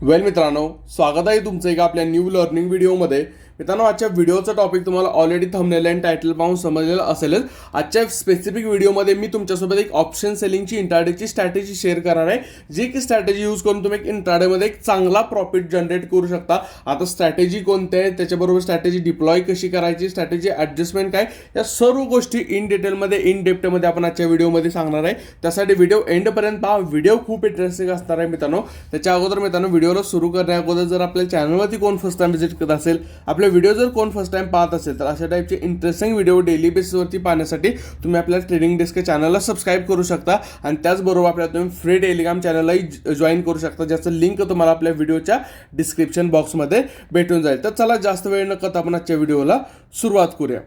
वेल मित्रांनो स्वागत आहे तुमचं एका आपल्या न्यू लर्निंग व्हिडिओमध्ये मित्रांनो आजच्या व्हिडिओचं टॉपिक तुम्हाला ऑलरेडी थंबनेल आणि टायटल पाहून समजलेलं असेलच. आजच्या स्पेसिफिक व्हिडिओमध्ये मी तुमच्यासोबत एक ऑप्शन सेलिंगची इंट्राडेची स्ट्रॅटेजी शेअर करणार आहे. जी की स्ट्रॅटेजी यूज करून तुम्ही एक इंट्राडेमध्ये एक चांगला प्रॉफिट जनरेट करू शकता. आता स्ट्रॅटेजी कोणत्या आहे त्याच्याबरोबर स्ट्रॅटेजी डिप्लॉय कशी करायची? स्ट्रॅटेजी ॲडजस्टमेंट काय? या सर्व गोष्टी इन डिटेलमध्ये इन डेप्टमध्ये आपण आजच्या व्हिडिओमध्ये सांगणार आहे. त्यासाठी व्हिडिओ एंडपर्यंत पहा. व्हिडिओ खूप इंटरेस्टिंग असणार आहे मित्रांनो. त्याच्या अगोदर मित्रांनो व्हिडिओला सुरू करण्या अगोदर जर आपल्या चॅनलवरती कोण फर्स्ट टाइम व्हिजिट करत असेल आपल्या आपले व्हिडिओ जर कोण फर्स्ट टाइम पाहत असेल तर अशा टाईपचे इंटरेस्टिंग व्हिडिओ डेली बेसिसवरती पाहण्यासाठी तुम्ही आपल्या ट्रेडिंग डेस्क चॅनलला सबस्क्राईब करू शकता. आणि त्याचबरोबर आपल्या तुम्ही फ्री टेलिग्राम चॅनललाही जॉईन करू शकता ज्याचं लिंक तुम्हाला आपल्या व्हिडिओच्या डिस्क्रिप्शन बॉक्समध्ये भेटून जाईल. तर चला जास्त वेळ न करता आपण आजच्या व्हिडिओला सुरुवात करूया.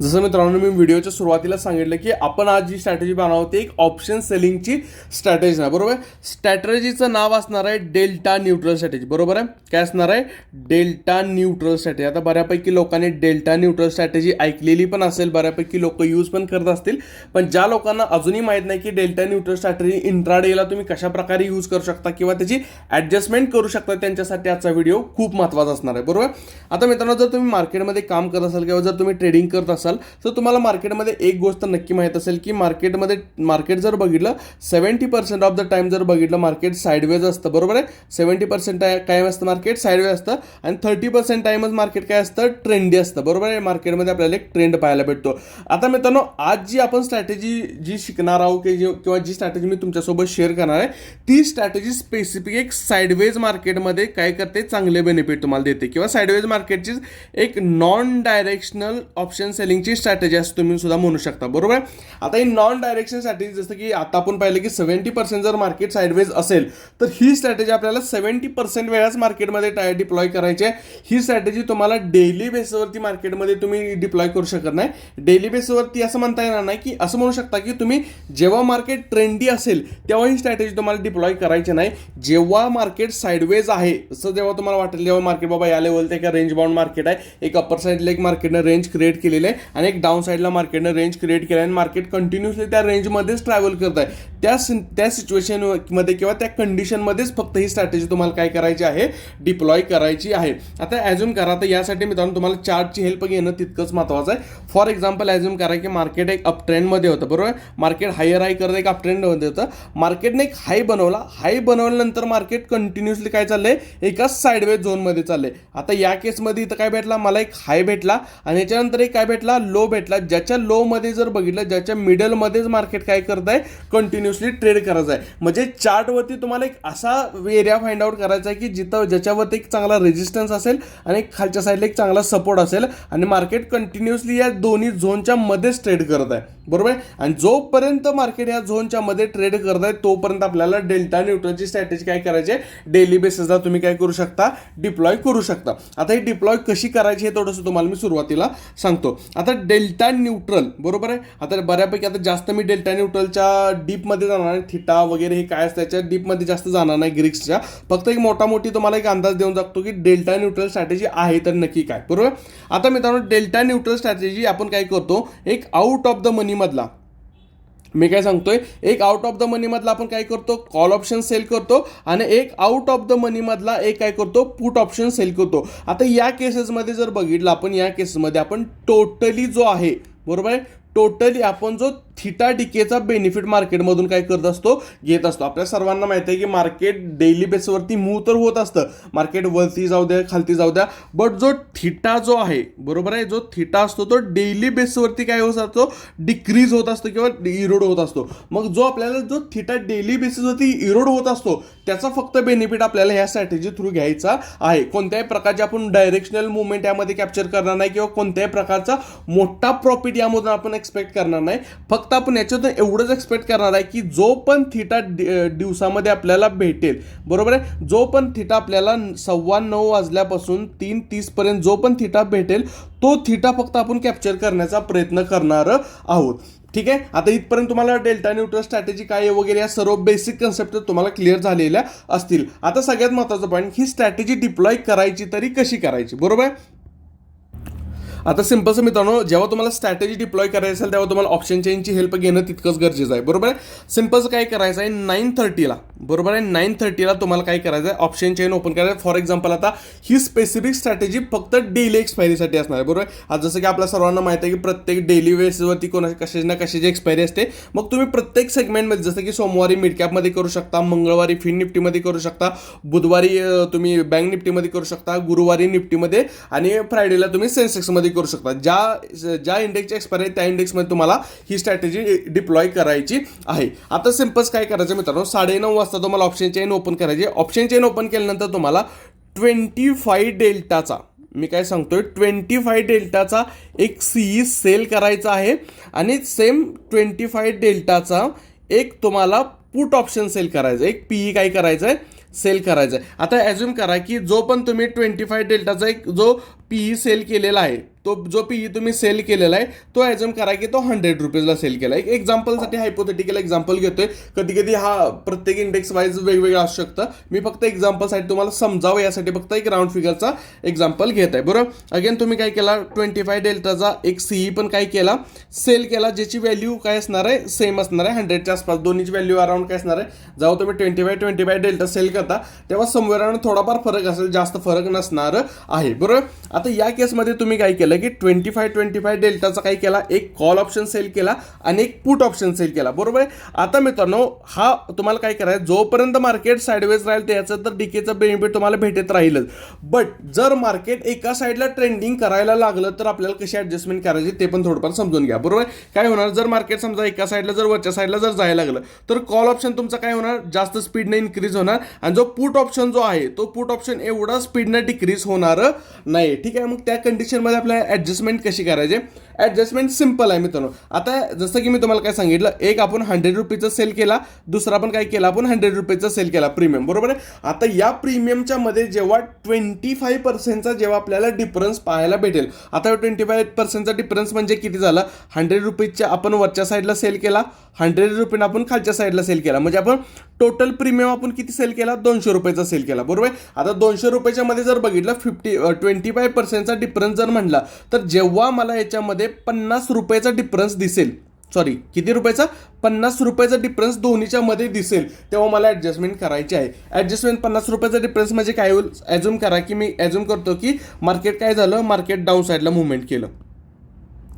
जसं मित्रांनो मी व्हिडिओच्या सुरुवातीला सांगितलं की आपण आज जी स्ट्रॅटेजी बनवते ती एक ऑप्शन सेलिंगची स्ट्रॅटेजी आहे बरोबर? स्ट्रॅटेजीचं नाव असणार आहे डेल्टा न्यूट्रल स्ट्रॅटेजी बरोबर आहे? काय असणार आहे? डेल्टा न्यूट्रल स्ट्रॅटेजी आता बऱ्यापैकी लोकांनी डेल्टा न्यूट्रल स्ट्रॅटेजी ऐकलेली पण असेल बऱ्यापैकी लोक यूज पण करत असतील पण ज्या लोकांना अजूनही माहीत नाही की डेल्टा न्यूट्रल स्ट्रॅटेजी इंट्राडेला तुम्ही कशा प्रकारे यूज करू शकता किंवा त्याची ॲडजस्टमेंट करू शकता त्यांच्यासाठी आजचा व्हिडिओ खूप महत्त्वाचा असणार आहे बरोबर? आता मित्रांनो जर तुम्ही मार्केटमध्ये काम करत असाल किंवा जर तुम्ही ट्रेडिंग करत असाल तर तुम्हाला मार्केटमध्ये एक गोष्ट नक्की माहीत असेल की मार्केटमध्ये मार्केट जर बघितलं seventy percent of the time जर बघितलं मार्केट साईडवेज असतं. बरोबर आहे? सेव्हन्टी पर्सेंट काय असतं मार्केट साईडवेज असतं. आणि थर्टी पर्सेंट टाइमच मार्केट काय असतं? ट्रेंडी असतं. बरोबर आहे? मार्केटमध्ये आपल्याला एक ट्रेंड पाहायला भेटतो. आता मित्रांनो आज जी आपण स्ट्रॅटेजी जी शिकणार आहोत की किंवा जी स्ट्रॅटेजी मी तुमच्यासोबत शेअर करणार आहे ती स्ट्रॅटेजी स्पेसिफिक एक साईडवेज मार्केटमध्ये काय करते? चांगले बेनिफिट तुम्हाला देते. किंवा साईडवेज मार्केटची एक नॉन डायरेक्शनल ऑप्शन सेलिंगची स्ट्रॅटेजी असं तुम्ही सुद्धा म्हणू शकता. बरोबर? आहे आता ही नॉन डायरेक्शन स्ट्रॅटेजी जसं की आता आपण पाहिलं की सेव्हन्टी पर्सेंट जर मार्केट साईडवेज असेल तर ही स्ट्रॅटेजी आपल्याला सेव्हन्टी पर्सेंट वेळाच मार्केटमध्ये टाय डिप्लॉय करायची आहे. ही स्ट्रॅटेजी तुम्हाला डेली बेसवरती मार्केटमध्ये तुम्ही डिप्लॉय करू शकत नाही. डेली बेसवरती असं म्हणता येणार नाही की असं म्हणू शकता की तुम्ही जेव्हा मार्केट ट्रेंडी असेल तेव्हा ही स्ट्रॅटेजी तुम्हाला डिप्लॉय करायची नाही. जेव्हा मार्केट साईडवेज आहे असं जेव्हा तुम्हाला वाटेल जेव्हा मार्केट बाबा या लेवलचं एका रेंज बाउंड मार्केट आहे एक अप्पर साईडला एक मार्केटनं रेंज क्रिएट केलेली आहे आणि एक डाऊन साईडला मार्केटनं रेंज क्रिएट केलं आहे आणि मार्केट कंटिन्युअसली त्या रेंजमध्येच ट्रॅव्हल करत आहे त्या त्या सिच्युएशनमध्ये किंवा त्या कंडिशनमध्येच फक्त ही स्ट्रॅटेजी तुम्हाला काय करायची आहे? डिप्लॉय करायची आहे. आता ॲझ्युम करा तर यासाठी मित्रांनो तुम्हाला चार्टची हेल्प घेणं तितकंच महत्त्वाचं आहे. फॉर एक्झाम्पल ॲझ्युम करा की मार्केट एक अप ट्रेंडमध्ये होतं बरोबर? मार्केट हायर हाय करत एक अप ट्रेंडमध्ये होतं. मार्केटने एक हाय बनवला. हाय बनवल्यानंतर मार्केट कंटिन्युअसली काय चाललंय? एकाच साईडवे झोनमध्ये चाललंय. आता या केसमध्ये इथं काय भेटला? मला एक हाय भेटला आणि याच्यानंतर एक काय भेटला लो भेटला. ज्याच्या लोमध्ये जर बघितलं ज्याच्या मिडलमध्येच मार्केट काय करत आहे कंटिन्युअसली ट्रेड करायचं आहे म्हणजे चार्टवरती तुम्हाला एक असा एरिया फाइंड आउट करायचा आहे की जिथं ज्याच्यावरती एक चांगला रेजिस्टन्स असेल आणि खालच्या साईडला एक चांगला सपोर्ट असेल आणि मार्केट कंटिन्युअसली या दोन्ही झोनच्या मध्येच ट्रेड करत आहे. बरोबर आहे? आणि जोपर्यंत मार्केट या झोनच्या मध्ये ट्रेड करत आहे तोपर्यंत आपल्याला डेल्टा न्यूट्रलची स्ट्रॅटेजी काय करायची आहे? डेली बेसिसला तुम्ही काय करू शकता? डिप्लॉय करू शकता. आता ही डिप्लॉय कशी करायची हे थोडंसं तुम्हाला मी सुरुवातीला सांगतो. आता डेल्टा न्यूट्रल बरोबर आहे? आता बऱ्यापैकी आता जास्त मी डेल्टा न्यूट्रलच्या डीपमध्ये जाणार नाही थिटा वगैरे हे काय असतं? त्याच्या डीपमध्ये जास्त जाणार नाही ग्रिक्सच्या फक्त एक मोठा मोठी तुम्हाला एक अंदाज देऊन जातो की डेल्टा न्यूट्रल स्ट्रॅटेजी आहे तर नक्की काय? बरोबर आता मित्रांनो डेल्टा न्यूट्रल स्ट्रॅटेजी आपण काय करतो? एक आउट ऑफ द मनी मधला. मी काय सांगतोय एक आउट ऑफ द मनी मधला आपण काय करतो? कॉल ऑप्शन सेल करतो आणि एक आउट ऑफ द मनी मधला एक काय करतो? पुट ऑप्शन सेल करतो. आता या केसेसमध्ये जर बघितलं आपण या केसेसमध्ये आपण टोटली जो आहे बरोबर आहे? टोटली आपण जो थिटा डिकेचा बेनिफिट मार्केटमधून काय करत असतो घेत असतो. आपल्या सर्वांना माहिती आहे की मार्केट डेली बेसवरती मूव तर होत असतं. मार्केट वरती जाऊ द्या खालती जाऊ द्या. बट जो थिटा जो आहे बरोबर आहे? जो थिटा असतो तो डेली बेसवरती काय होत असतो? डिक्रीज होत असतो किंवा इरोड होत असतो. मग जो आपल्याला जो थिटा डेली बेसिसवरती इरोड होत असतो त्याचा फक्त बेनिफिट आपल्याला ह्या स्ट्रॅटेजी थ्रू घ्यायचा आहे. कोणत्याही प्रकारचे आपण डायरेक्शनल मुवमेंट यामध्ये कॅप्चर करणार नाही किंवा कोणत्याही प्रकारचा मोठा प्रॉफिट यामधून आपण एक्सपेक्ट करणार नाही. फक्त आपण याच्यातून एवढंच एक्सपेक्ट करणार आहे की जो पण थिटा दिवसामध्ये आपल्याला भेटेल बरोबर आहे? जो पण थिटा आपल्याला सव्वा नऊ वाजल्यापासून तीन तीसपर्यंत जो पण थिटा भेटेल तो थिटा फक्त आपण कॅप्चर करण्याचा प्रयत्न करणार आहोत. ठीक आहे? आता इथपर्यंत तुम्हाला डेल्टा न्यूट्रल स्ट्रॅटेजी काय आहे वगैरे या सर्व बेसिक कन्सेप्ट तुम्हाला क्लिअर झालेल्या असतील. आता सगळ्यात महत्त्वाचं पॉईंट ही स्ट्रॅटेजी डिप्लॉय करायची तरी कशी करायची? बरोबर आहे? आता सिम्पलचं मित्रांनो जेव्हा तुम्हाला स्ट्रॅटेजी डिप्लॉय करायची असेल तेव्हा तुम्हाला ऑप्शन चेंजची हेल्प घेणं तितकंच गरजेचं आहे. बरोबर आहे? सिम्पलचं काय करायचं आहे? नाईन थर्टीला बरोबर आहे. नाईन थर्टीला तुम्हाला काय करायचं आहे? ऑप्शन चेन ओपन करायचं फॉर एक्झाम्पल आता ही स्पेसिफिक स्ट्रॅटेजी फक्त डेली एक्सपायरीसाठी असणार आहे. बरोबर आहे? आज जसं की आपल्या सर्वांना माहिती आहे की प्रत्येक डेली बेसिसवरती कोणा कशाची ना कशाची एक्सपायरी असते. मग तुम्ही प्रत्येक सेगमेंटमध्ये जसं की सोमवारी मिड कॅपमध्ये करू शकता मंगळवारी फिन निफ्टीमध्ये करू शकता बुधवारी तुम्ही बँक निफ्टीमध्ये करू शकता गुरुवारी निफ्टीमध्ये आणि फ्रायडेला तुम्ही सेन्सेक्समध्ये करू शकता. ज्या ज्या इंडेक्सची एक्सपायरी आहे त्या इंडेक्समध्ये तुम्हाला ही स्ट्रॅटेजी डिप्लॉय करायची आहे. आता सिम्पल्स काय करायचं मित्रांनो? साडेनऊ वाजता तुम्हाला ऑप्शन चेन ओपन करायची ऑप्शन चेन ओपन केल्यानंतर तुम्हाला ट्वेंटी फाय डेल्टाचा मी काय सांगतोय ट्वेंटी फाय डेल्टाचा एक सीई सेल करायचा आहे. आणि सेम ट्वेंटी फाय डेल्टाचा एक तुम्हाला पुट ऑप्शन सेल करायचं एक पीई काय करायचं आहे सेल करायचं आहे आता ॲज्युम करा की जो पण तुम्ही ट्वेंटी फाय डेल्टाचा एक जो पीई सेल केलेला आहे. तो जो पीई तुम्ही सेल केलेला आहे तो ॲजम करा की तो हंड्रेड रुपीजला सेल केला एक एक्झाम्पलसाठी हायपोथेटिकल एक्झाम्पल घेतोय. कधी कधी हा प्रत्येक इंडेक्स वाईज वेगवेगळा असू शकतं. मी फक्त एक्झाम्पलसाठी तुम्हाला समजावं यासाठी फक्त एक राऊंड फिगरचा एक्झाम्पल घेत आहे बरोबर अगेन तुम्ही काय केला? ट्वेंटी फाय डेल्टाचा एक सीई पण काय केला? सेल केला ज्याची व्हॅल्यू काय असणार आहे? सेम असणार आहे. हंड्रेडच्या आसपास. दोन्हीची व्हॅल्यू अराउंड काय असणार आहे? जेव्हा तुम्ही twenty five twenty five delta sell करता तेव्हा समवेरानं थोडाफार फरक असेल जास्त फरक नसणार आहे. बरोबर आता या केसमध्ये तुम्ही काय केलं की ट्वेंटी फाय ट्वेंटी फाय डेल्टाचा काय केला? एक कॉल ऑप्शन सेल केला आणि एक पुट ऑप्शन सेल केला. बरोबर आहे? आता मित्रांनो हा तुम्हाला काय करायचं जोपर्यंत मार्केट साईडवेज राहील त्याचं तर डीकेचं बेनिफिट तुम्हाला भेटत राहीलच. बट जर मार्केट एका साईडला ट्रेंडिंग करायला लागलं तर आपल्याला कशी ॲडजस्टमेंट करायची ते पण थोडंफार समजून घ्या. बरोबर आहे? काय होणार? जर मार्केट समजा एका साईडला जर वरच्या साईडला जर जायला लागलं तर कॉल ऑप्शन तुमचा काय होणार? जास्त स्पीडने इन्क्रीज होणार. आणि जो पुट ऑप्शन जो आहे तो पुट ऑप्शन एवढा स्पीडने डिक्रीज होणार नाही. ठीक ठीक आहे मग त्या कंडिशनमध्ये आपल्याला ॲडजस्टमेंट कशी करायची? ॲडजस्टमेंट सिंपल आहे मित्रांनो. आता जसं की मी तुम्हाला काय सांगितलं एक आपण हंड्रेड रुपीचा सेल केला दुसरा आपण काय केला आपण हंड्रेड रुपीचा सेल केला प्रीमियम बरोबर आहे? आता या प्रीमियमच्या मध्ये जेव्हा ट्वेंटी फाय पर्सेंटचा जेव्हा आपल्याला डिफरन्स पाहायला भेटेल आता ट्वेंटी फाय पर्सेंटचा डिफरन्स म्हणजे किती झाला? हंड्रेड रुपीजच्या आपण वरच्या साईडला सेल केला हंड्रेड रुपीनं आपण खालच्या साईडला सेल केला. म्हणजे आपण टोटल प्रीमियम आपण किती सेल केला? दोनशे रुपयाचा सेल केला. बरोबर आहे? आता दोनशे रुपयाच्या मध्ये जर बघितलं फिफ्टी ट्वेंटी फाय पर्सेंटचा डिफरन्स जर म्हणला तर जेव्हा मला याच्यामध्ये पन्नास रुपयाचा डिफरन्स दिसेल सॉरी किती रुपयाचा? पन्नास रुपयाचा डिफरन्स दोन्हीच्या मध्ये दिसेल तेव्हा मला ॲडजस्टमेंट करायची आहे. ॲडजस्टमेंट पन्नास रुपयाचा डिफरन्स म्हणजे काय? होईल ॲझ्युम करा की मी ॲझ्युम करतो की मार्केट काय झालं? मार्केट डाऊन साईडला मुवमेंट केलं.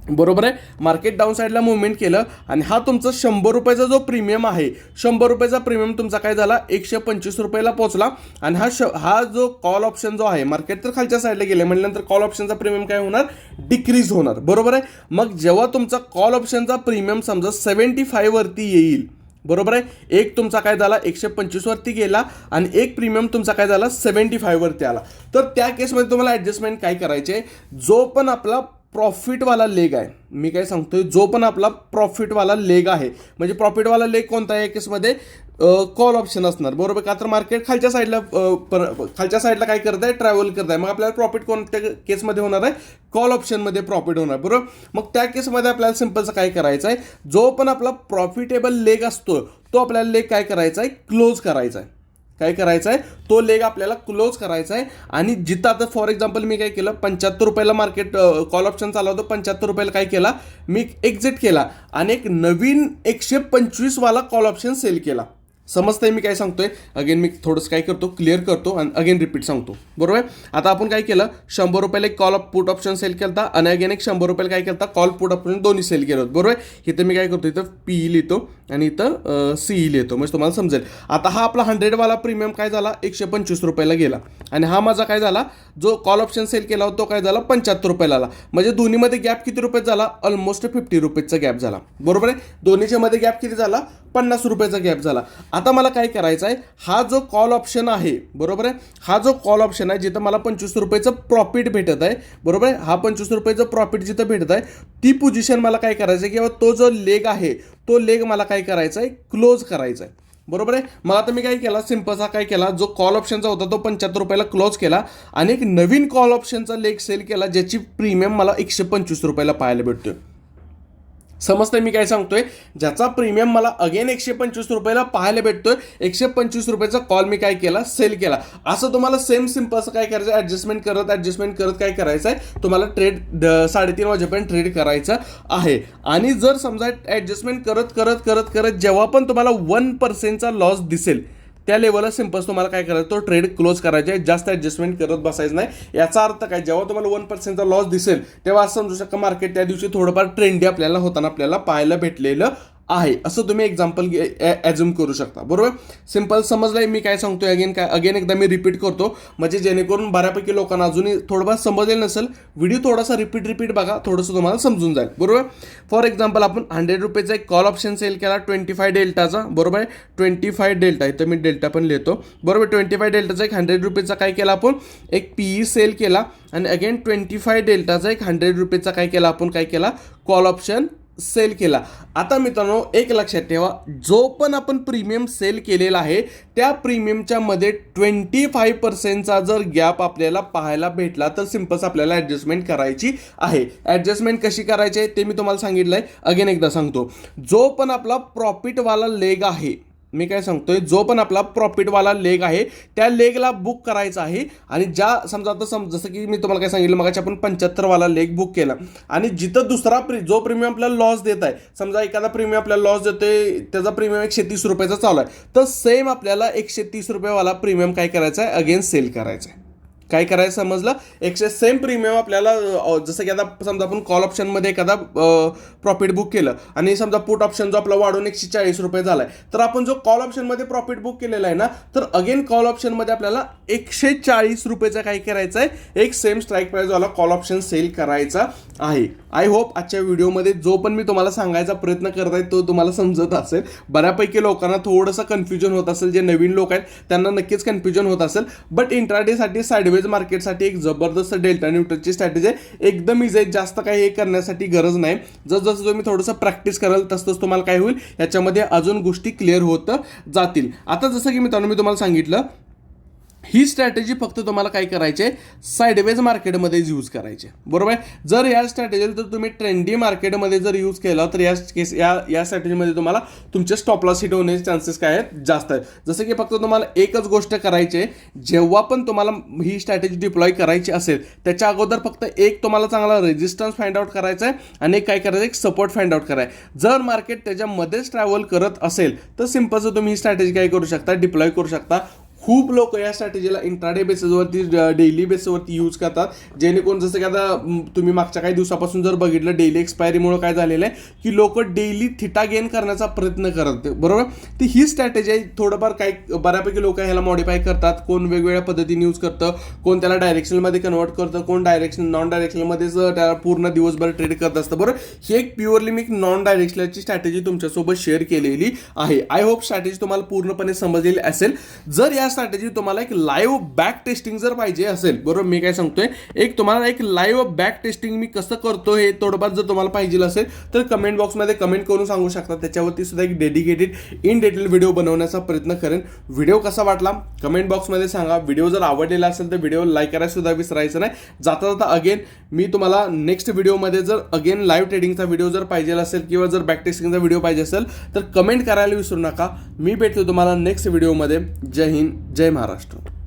बरोबर आहे? मार्केट डाऊन साईडला मुवमेंट केलं आणि हा तुमचा शंभर रुपयाचा जो प्रीमियम आहे शंभर रुपयाचा प्रीमियम तुमचा काय झाला? एकशे पंचवीस रुपयाला पोहोचला आणि हा श हा जो कॉल ऑप्शन जो आहे मार्केट तर खालच्या साईडला गेले म्हटल्यानंतर कॉल ऑप्शनचा प्रीमियम काय होणार? डिक्रीज होणार. बरोबर आहे? मग जेव्हा तुमचा कॉल ऑप्शनचा प्रीमियम समजा सेवन्टी फायवरती येईल बरोबर आहे? एक तुमचा काय झाला? एकशे पंचवीसवरती गेला आणि एक प्रीमियम तुमचा काय झाला? सेवन्टी फायवरती आला. तर त्या केसमध्ये तुम्हाला ॲडजस्टमेंट काय करायचे? जो पण आपला प्रॉफिटवाला लेग आहे. मी काय सांगतोय जो पण आपला प्रॉफिटवाला लेग आहे म्हणजे प्रॉफिटवाला लेग कोणता आहे या केसमध्ये? कॉल ऑप्शन असणार. बरोबर का? तर मार्केट खालच्या साईडला पर- खालच्या साईडला काय करत आहे ट्रॅव्हल करत आहे मग आपल्याला प्रॉफिट कोणत्या केसमध्ये होणार आहे? कॉल ऑप्शनमध्ये प्रॉफिट होणार. बरोबर? मग त्या केसमध्ये आपल्याला सिम्पलचं काय करायचं आहे जो पण आपला प्रॉफिटेबल लेग असतो तो आपल्याला लेग काय करायचा आहे क्लोज करायचा आहे काय करायचं आहे तो लेग आपल्याला क्लोज करायचा आहे आणि जिथं आता फॉर एक्झाम्पल मी काय केलं पंच्याहत्तर रुपयाला मार्केट कॉल ऑप्शन चालू होतं पंच्याहत्तर रुपयाला काय केला? मी एक्झिट केला. आणि एक नवीन एकशे पंचवीसवाला कॉल ऑप्शन सेल केला. समजतंय मी काय सांगतोय? अगेन मी थोडंसं काय करतो क्लिअर करतो आणि अगेन रिपीट सांगतो. बरोबर आहे? आता आपण काय केलं? शंभर रुपयाला एक कॉल पुट ऑप्शन सेल केलता आणि अगेन एक शंभर रुपयाला काय केलं कॉल पुट ऑप्शन दोन्ही सेल केलं. होतं बरोबर आहे? इथं मी काय करतो? इथं पी लिहितो आणि इथं सी लिहितो. म्हणजे तुम्हाला समजेल. आता हा आपला हंड्रेडवाला प्रीमियम काय झाला? एकशे पंचवीस रुपयाला गेला. आणि हा माझा काय झाला? जो कॉल ऑप्शन सेल केला होता तो काय झाला? पंच्याहत्तर रुपयाला आला. म्हणजे दोन्हीमध्ये गॅप किती रुपये झाला? ऑलमोस्ट फिफ्टी रुपीजचा गॅप झाला. बरोबर आहे? दोन्हीच्या मध्ये गॅप किती झाला? पन्नास रुपयाचा गॅप झाला. आता मला काय करायचं आहे? हा जो कॉल ऑप्शन आहे बरोबर आहे? हा जो कॉल ऑप्शन आहे जिथं मला पंचवीस रुपयाचं प्रॉफिट भेटत आहे बरोबर आहे? हा पंचवीस रुपयाचं प्रॉफिट जिथं भेटत आहे ती पोझिशन मला काय करायचं आहे? किंवा तो जो लेग आहे तो लेग मला काय करायचा आहे? क्लोज करायचा आहे. बरोबर आहे? मग आता मी काय केला? सिम्पलचा काय केला? जो कॉल ऑप्शनचा होता तो पंच्याहत्तर रुपयाला क्लोज केला आणि एक नवीन कॉल ऑप्शनचा लेग सेल केला ज्याची प्रीमियम मला एकशे पंचवीस रुपयाला पाहायला भेटतोय. समजतंय मी काय सांगतोय? ज्याचा प्रीमियम मला अगेन एकशे पंचवीस रुपयाला पाहायला भेटतोय. एकशे पंचवीस रुपयाचा कॉल मी काय केला? सेल केला. असं तुम्हाला सेम सिंपल असं काय करायचं ॲडजस्टमेंट करत ॲडजस्टमेंट करत काय करायचं आहे तुम्हाला ट्रेड साडेतीन वाजेपर्यंत ट्रेड करायचं आहे. आणि जर समजा ॲडजस्टमेंट करत करत करत करत जेव्हा पण तुम्हाला वन पर्सेंटचा लॉस दिसेल त्या लेवलला सिंपल तुम्हाला काय करायचं तो ट्रेड क्लोज करायचा आहे. जास्त ॲडजस्टमेंट करत बसायचं नाही. याचा अर्थ काय जेव्हा तुम्हाला वन पर्सेंटचा लॉस दिसेल तेव्हा असं समजू शकता मार्केट त्या दिवशी थोडंफार ट्रेंडी आपल्याला होताना आपल्याला पाहायला भेटलेलं आहे. असं तुम्ही एक्झाम्पल ॲज्युम करू शकता. बरोबर? सिंपल समजलंय मी काय सांगतोय? अगेन काय अगेन एकदा मी रिपीट करतो. म्हणजे जेणेकरून बऱ्यापैकी लोकांना अजूनही थोडंफार समजलेलं नसेल व्हिडिओ थोडासा रिपीट रिपीट बघा थोडंसं तुम्हाला समजून जाईल. बरोबर? फॉर एक्झाम्पल आपण हंड्रेड रुपयेचा एक कॉल ऑप्शन सेल केला ट्वेंटी फाय डेल्टाचा बरोबर आहे? ट्वेंटी फाय डेल्टा इथं मी डेल्टा पण लिहितो. बरोबर? ट्वेंटी फाय डेल्टाचा एक हंड्रेड रुपयेचा काय केला आपण? एक पीई सेल केला. आणि अगेन ट्वेंटी फाय डेल्टाचा एक हंड्रेड रुपयेचा काय केला आपण? काय केला? कॉल ऑप्शन सेल केला. आता मित्रांनो एक लक्षात ठेवा जो पण आपण प्रीमियम सेल केलेला आहे त्या प्रीमियमच्या मध्ये ट्वेंटी फाय पर्सेंटचा जर गॅप आपल्याला पाहायला भेटला तर सिम्पल्स आपल्याला ॲडजस्टमेंट करायची आहे. ॲडजस्टमेंट कशी करायची आहे ते मी तुम्हाला सांगितलं आहे अगेन एकदा सांगतो. जो पण आपला प्रॉफिटवाला लेग आहे मी काय सांगतोय जो पण आपला प्रॉफिटवाला लेग आहे त्या लेगला बुक करायचा आहे. आणि ज्या समजा आता सम जसं की मी तुम्हाला काय सांगितलं मगाशी आपण पंच्याहत्तरवाला लेग बुक केला. आणि जिथं दुसरा प्री जो प्रीमियम आपल्याला लॉस देत आहे समजा एखादा प्रीमियम आपल्याला लॉस देतोय त्याचा प्रीमियम एकशे तीस रुपयाचा चालू आहे. तर सेम आपल्याला एकशे तीस रुपयेवाला प्रीमियम काय करायचा आहे अगेन सेल करायचा आहे काय करायचं समजलं? एकशे सेम प्रीमियम आपल्याला जसं की आता समजा आपण कॉल ऑप्शनमध्ये एखादा प्रॉफिट बुक केलं आणि समजा पुट ऑप्शन जो आपला वाढून एकशे चाळीस रुपये झालाय तर आपण जो कॉल ऑप्शनमध्ये प्रॉफिट बुक केलेला आहे ना तर अगेन कॉल ऑप्शनमध्ये आपल्याला एकशे चाळीस रुपयेचा काय करायचं आहे. एक सेम स्ट्राईक प्राईजवाला कॉल ऑप्शन सेल करायचा आहे. आय होप आजच्या व्हिडिओमध्ये जो पण मी तुम्हाला सांगायचा प्रयत्न करत आहे तो तुम्हाला समजत असेल. बऱ्यापैकी लोकांना थोडंसं कन्फ्युजन होत असेल जे नवीन लोक आहेत त्यांना नक्कीच कन्फ्युजन होत असेल. बट इंट्राडेसाठी साईडवेज मार्केटसाठी एक जबरदस्त डेल्टा न्यूट्रलची स्ट्रॅटेजी आहे. एकदम इझी आहे. जास्त काही हे करण्यासाठी गरज नाही. जसजसं तुम्ही थोडंसं प्रॅक्टिस कराल तसं तुम्हाला काय होईल? याच्यामध्ये अजून गोष्टी क्लिअर होत जातील. आता जसं की मित्रांनो मी तुम्हाला सांगितलं ही स्ट्रॅटेजी फक्त तुम्हाला काय करायचे साईडवेज मार्केटमध्ये यूज करायचे बरोबर? आहे जर या स्ट्रॅटेजीला जर तुम्ही ट्रेंडी मार्केटमध्ये जर यूज केला तर या केस या या स्ट्रॅटेजीमध्ये तुम्हाला तुमचे स्टॉपलॉस हिट होण्याचे चान्सेस काय आहेत? जास्त आहेत. जसं की फक्त तुम्हाला एकच गोष्ट करायची आहे जेव्हा पण तुम्हाला ही स्ट्रॅटेजी डिप्लॉय करायची असेल त्याच्या अगोदर फक्त एक तुम्हाला चांगला रेजिस्टन्स फाइंड आउट करायचा आहे आणि एक काय करायचं एक सपोर्ट फाइंड आउट करायचं जर मार्केट त्याच्यामध्येच ट्रॅव्हल करत असेल तर सिम्पलचं तुम्ही ही स्ट्रॅटेजी काय करू शकता? डिप्लॉय करू शकता. खूप लोक या स्ट्रॅटेजीला इंट्राडे बेसिसवरती डेली बेसिसवरती यूज करतात. जेणेकरून जसं की आता तुम्ही मागच्या काही दिवसापासून जर बघितलं डेली एक्सपायरीमुळे काय झालेलं आहे की लोक डेली थिटा गेन करण्याचा प्रयत्न करत बरोबर? ती ही स्ट्रॅटेजी आहे. थोडंफार काही बऱ्यापैकी लोक ह्याला मॉडिफाय करतात. कोण वेगवेगळ्या पद्धतीने यूज करतं कोण त्याला डायरेक्शनमध्ये कन्वर्ट करतं कोण डायरेक्शन नॉन डायरेक्शनमध्येच त्याला पूर्ण दिवसभर ट्रेड करत असतं. बरोबर? ही एक प्युअरली मी नॉन डायरेक्शनलची स्ट्रॅटेजी तुमच्यासोबत शेअर केलेली आहे. आय होप स्ट्रॅटेजी तुम्हाला पूर्णपणे समजलेली असेल. जर या स्ट्रॅटेजी तुम्हाला एक लाईव्ह बॅक टेस्टिंग जर पाहिजे असेल बरोबर? मी काय सांगतोय एक तुम्हाला एक लाईव्ह बॅक टेस्टिंग मी कसं करतो हे थोडंफार जर तुम्हाला पाहिजे असेल तर कमेंट बॉक्समध्ये कमेंट करून सांगू शकता. त्याच्यावरती सुद्धा एक डेडिकेटेड इन डिटेल व्हिडिओ बनवण्याचा प्रयत्न करेन. व्हिडिओ कसा वाटला? कमेंट बॉक्समध्ये सांगा. व्हिडिओ जर आवडलेला असेल तर व्हिडिओ लाईक करायला सुद्धा विसरायचं नाही. जाता जाता अगेन मी तुम्हाला नेक्स्ट व्हिडिओमध्ये जर अगेन लाईव्ह ट्रेडिंगचा व्हिडिओ जर पाहिजे असेल किंवा जर बॅक टेस्टिंगचा व्हिडिओ पाहिजे असेल तर कमेंट करायला विसरू नका. मी भेटतो तुम्हाला नेक्स्ट व्हिडिओमध्ये जय हिंद. जय महाराष्ट्र.